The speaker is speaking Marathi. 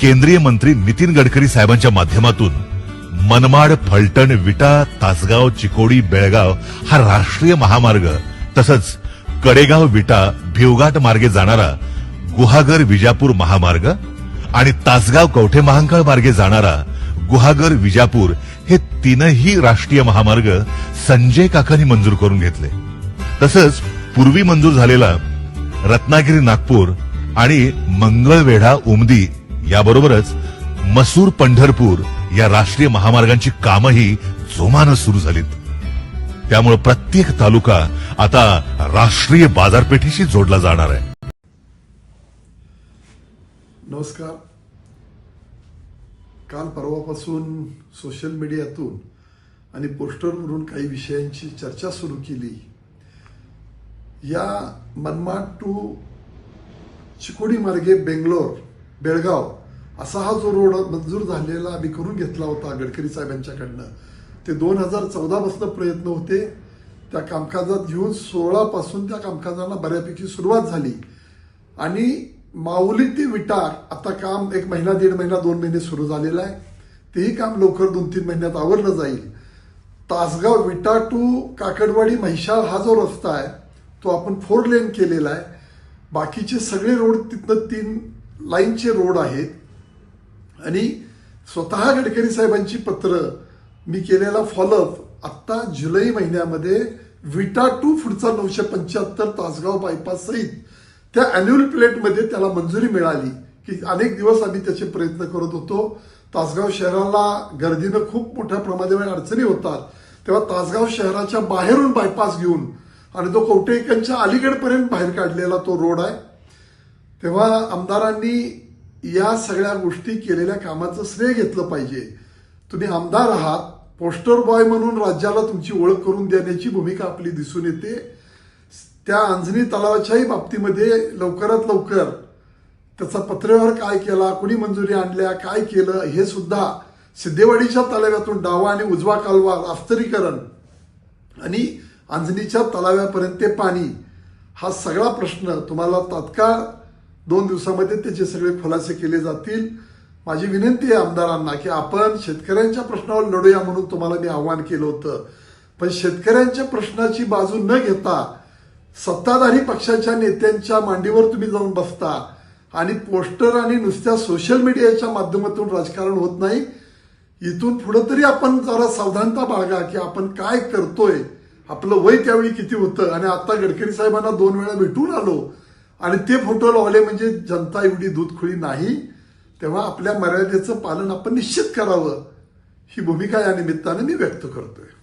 केंद्रीय मंत्री नितीन गडकरी साहेबांच्या माध्यमातून मनमाड फलटण विटा तासगाव चिकोडी बेळगाव हा राष्ट्रीय महामार्ग तसंच कडेगाव विटा भिवघाट मार्गे जाणारा गुहागर विजापूर महामार्ग आणि तासगाव कवठे महांकाळ मार्गे जाणारा गुहागर विजापूर हे तीनही राष्ट्रीय महामार्ग संजय काकांनी मंजूर करून घेतले. तसंच पूर्वी मंजूर झालेला रत्नागिरी नागपूर आणि मंगळवेढा उमदी याबरोबरच मसूर पंढरपूर या राष्ट्रीय महामार्गांची कामही जोमानं सुरू झालीत. त्यामुळे प्रत्येक तालुका आता राष्ट्रीय बाजारपेठेशी जोडला जाणार आहे. नमस्कार. काल परवापासून सोशल मीडियातून आणि पोस्टरवरून काही विषयांची चर्चा सुरू केली. या मनमाड टू चिकोडी मार्गे बेंगलोर बेळगाव. असा हा जो रोड मंजूर झालेला आम्ही करून घेतला होता गडकरी साहेबांच्याकडनं. ते दोन हजार चौदापासून प्रयत्न होते. त्या कामकाजात घेऊन सोळापासून त्या कामकाजाला बऱ्यापैकी सुरुवात झाली. आणि माऊली ते विटार आता काम एक महिना दीड महिना दोन महिने सुरू झालेलं आहे. तेही काम लवकर दोन तीन महिन्यात आवरलं जाईल. तासगाव विटा टू काकडवाडी म्हैशाळ हा जो रस्ता आहे तो आपण फोर लेन केलेला आहे. बाकीचे सगळे रोड तिथनं तीन लाईनचे रोड आहेत. आणि स्वतः गडकरी साहेबांची पत्र मी केलेला फॉलोअप आत्ता जुलै महिन्यामध्ये विटा टू पुढचा नऊशे पंच्याहत्तर तासगाव बायपास सहित त्या अॅन्युअल प्लेटमध्ये त्याला मंजुरी मिळाली की अनेक दिवस आम्ही त्याचे प्रयत्न करत होतो. तासगाव शहराला गर्दीनं खूप मोठ्या प्रमाणावर अडचणी होतात. तेव्हा तासगाव शहराच्या बाहेरून बायपास घेऊन आणि तो कवटेकनच्या अलीकडपर्यंत बाहेर काढलेला तो रोड आहे. तेव्हा आमदारांनी या सगळ्या गोष्टी केलेल्या कामाचं श्रेय घेतलं पाहिजे. तुम्ही आमदार आहात पोस्टर बॉय म्हणून राज्याला तुमची ओळख करून देण्याची भूमिका आपली दिसून येते. त्या अंजनी तलावाच्याही बाबतीमध्ये लवकरात लवकर त्याचा पत्रव्यवहार काय केला कुणी मंजुरी आणल्या काय केलं हे सुद्धा सिद्धेवाडीच्या तलाव्यातून डावा आणि उजवा कालवा रास्तरीकरण आणि अंजनीच्या तलाव्यापर्यंत ते पाणी हा सगळा प्रश्न तुम्हाला तात्काळ दोन दिवसामध्ये त्याचे सगळे खुलासे केले जातील. माझी विनंती आहे आमदारांना की आपण शेतकऱ्यांच्या प्रश्नावर लढूया म्हणून तुम्हाला मी आव्हान केलं होतं. पण शेतकऱ्यांच्या प्रश्नाची बाजू न घेता सत्ताधारी पक्षाच्या नेत्यांच्या मांडीवर तुम्ही जाऊन बसता आणि पोस्टर आणि नुसत्या सोशल मीडियाच्या माध्यमातून राजकारण होत नाही. इथून पुढे तरी आपण जरा सावधानता बाळगा की आपण काय करतोय. आपलं वय त्यावेळी किती होतं? आणि आता गडकरी साहेबांना दोन वेळा भेटून आलो. आणि ते फोटो लावले म्हणजे जनता एवढी दूधखुळी नाही तेव्हा आपल्या मर्यादेचं पालन आपण निश्चित करावं. ही भूमिका या निमित्ताने मी व्यक्त करतोय.